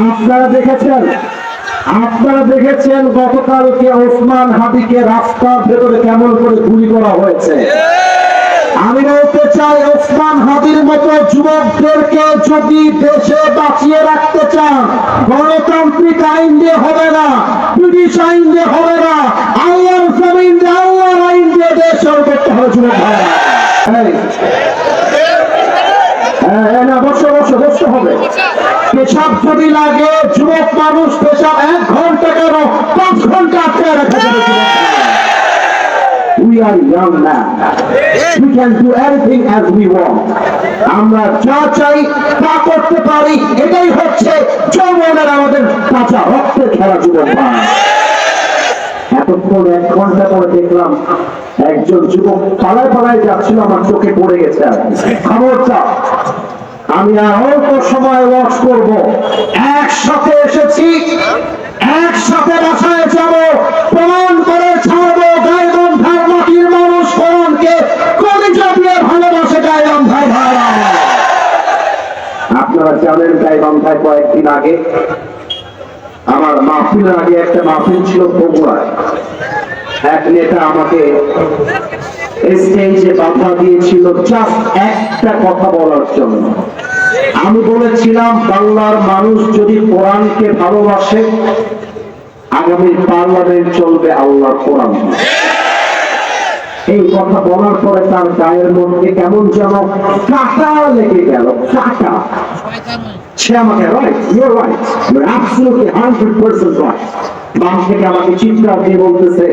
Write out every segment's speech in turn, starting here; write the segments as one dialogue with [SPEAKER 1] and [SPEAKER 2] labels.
[SPEAKER 1] আপনারা দেখেছেন আপনারা দেখেছেন গতকালকে ওসমান হাদিকে রাস্তার ভেতরে কেমন করে গুলি করা হয়েছে? আমি বলতে চাই ওসমান হাদির মতো যুবকদেরকে যদি দেশে বাঁচিয়ে রাখতে চান গণতান্ত্রিক আইন দিয়ে হবে না ব্রিটিশ আইন দিয়ে হবে না আল্লাহর জমিন দিয়ে আল্লাহর আইন দিয়ে দেশ করতে হবে যুবক হ্যাঁ, want. আমরা যা চাই, তা করতে পারি এটাই হচ্ছে যৌবনের আমাদের কাঁচা রক্তের খেলা ভাই। এতক্ষণ এক ঘণ্টা পরে দেখলাম একজন যুবক পালায় পালায় যাচ্ছিল, আমার চোখে পড়ে গেছে আর। খবরটা আমি আর অল্প সময় ওয়াচ করব। একসাথে এসেছি, একসাথে বাসায় যাব, প্রমাণ করে ছাড়বো গায়গন ভাই মাটির মানুষ কোরআনকে, কলিজা দিয়ে ভালোবাসে গায়গন ভাই। ভাই আপনারা জানেন গায়গন ভাই কয়েকদিন আগে আমার মাহফিলের আগে একটা মাহফিল ছিল বগুড়ায়। এক নেতা আমাকে স্টেজে বাধা দিয়েছিল জাস্ট একটা কথা বলার জন্য। আমি বলেছিলাম, বাংলার মানুষ যদি কোরআনকে ভালোবাসে, আগামী পার্লামেন্ট চলবে আল্লাহর কোরআন। এই কথা বলার পরে তার গায়ের মধ্যে কেমন যেন কাটা লেগে গেল, কাটা। সে আমাকে right you're right you're absolutely hundred percent right বাম থেকে আমাকে চিৎকার দিয়ে বলতেছে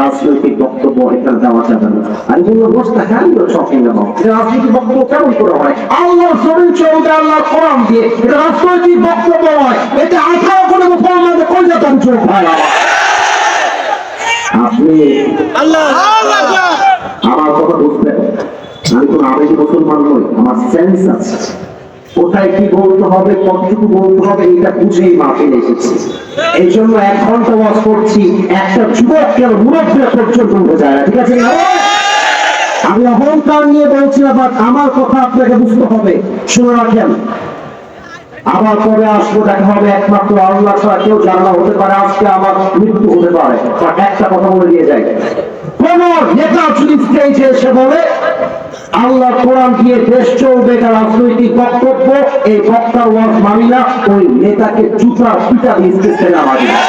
[SPEAKER 1] রাজনৈতিক বক্তব্য এটা দেওয়া যাবে না। আমি বলল বসতে ইউর শপিং অ্যাবাউট রাজনৈতিক বক্তব্য কেমন করে হয়? আল্লাহ শরীর চলবে আল্লাহ কোরআন দিয়ে। এটা রাজনৈতিক বক্তব্য নয়। এটা আঠারো করে মুসলমানদের কলজাতান চোখ ভাই আমার। আপনি আমার কথা বুঝবেন আমি কোন আবেগী মুসলমান নই আমার সেন্স আছে। কোথায় কি বলতে হবে, কতটুকু বলতে হবে, এটা বুঝেই মাঠে এসেছি। এই জন্য এক ঘণ্টা ওয়াজ করছি, একটা যুবক কেন মুরব্বী পর্যন্ত উঠে যায় ঠিক আছে আমি অহংকার নিয়ে বলছি আমার কথা আপনাকে বুঝতে হবে। শুনে রাখেন আবার পরে আসব, দেখা হবে একমাত্র আল্লাহ ছাড়া কেউ জানা হতে পারে, আজকে আমার মৃত্যু হতে পারে। একটা কথা বলে দিয়ে যায় কোন নেতা যদি স্টেজে এসে বলে, আল্লাহ কোরআন দিয়ে দেশ চলবে রাজনৈতিক বক্তব্য, এই বক্তার ওয়াজ মানি না, ওই নেতাকে জুতা পিটা দিয়ে স্টেজে নামাবি হোস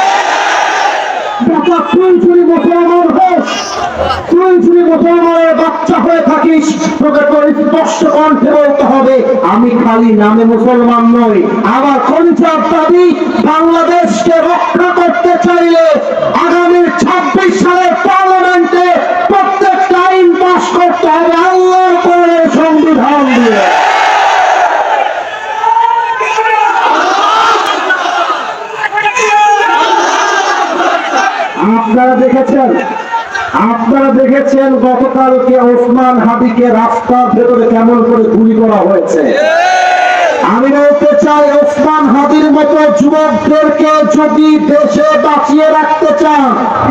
[SPEAKER 1] তুই যদি মুসলমানের বাচ্চা হয়ে থাকিস, তোকে তোর স্পষ্ট কণ্ঠে বলতে হবে, আমি খালি নামে মুসলমান নই। আমার কলিচার দাবি, বাংলাদেশকে রক্ষা করতে চাইলে আগামী ছাব্বিশ সালের পার্লামেন্টে প্রত্যেকটা আইন পাশ করতে হবে আল্লাহর করে সংবিধান দিয়ে। আপনারা দেখেছেন? আপনারা দেখেছেন গতকালকে ওসমান হাবিকে রাস্তার ভেতরে কেমন করে গুলি করা হয়েছে? আমি বলতে চাই, ওসমান হাবির মতো যুবকদেরকে যদি দেশে বাঁচিয়ে রাখতে চান,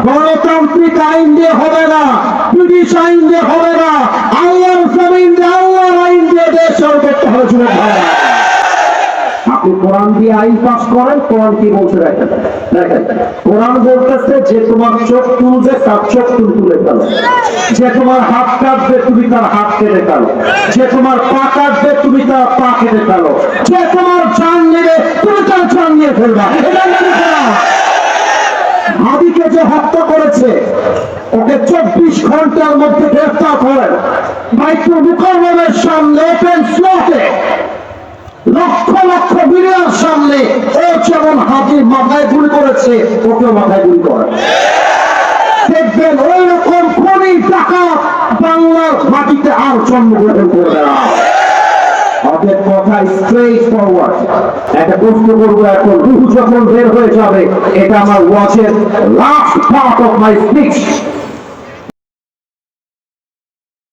[SPEAKER 1] গণতান্ত্রিক আইন দিয়ে হবে না। ব্রিটিশ আইন দিয়ে হবে না আল্লাহর জমিন দিয়ে আল্লাহর আইন দিয়ে দেশ চালু করতে হবে যুবক ভাইরা আপনি কোরআন দিয়ে আইন পাস করেন কোরআন কি বলছে? দেখেন দেখেন, কোরআন বলতেছে যে তোমার চোখ তুলবে, তার চোখ তুল তুলে ফেলো। যে তোমার হাত কাটবে তুমি তার হাত কেটে ফেলো। যে তোমার পা কাটবে তুমি তার পা কেটে ফেলো। যে তোমার জান নেবে, তুমি তার জান নিয়ে ফেলবা। হাদিকে যে হত্যা করেছে, ওকে চব্বিশ ঘণ্টার মধ্যে গ্রেফতার করেন। বাইতুল মুকাররমের সামনে ওপেন স্লটে যেমন হাতির মাথায় গুলি করেছে ওকেও মাথায় গুলি করে। দেখবেন ওই রকম কোটি টাকা বাংলার মাটিতে আর জন্মগ্রহণ করবে না। এটা আমার ওয়াচের last part of my speech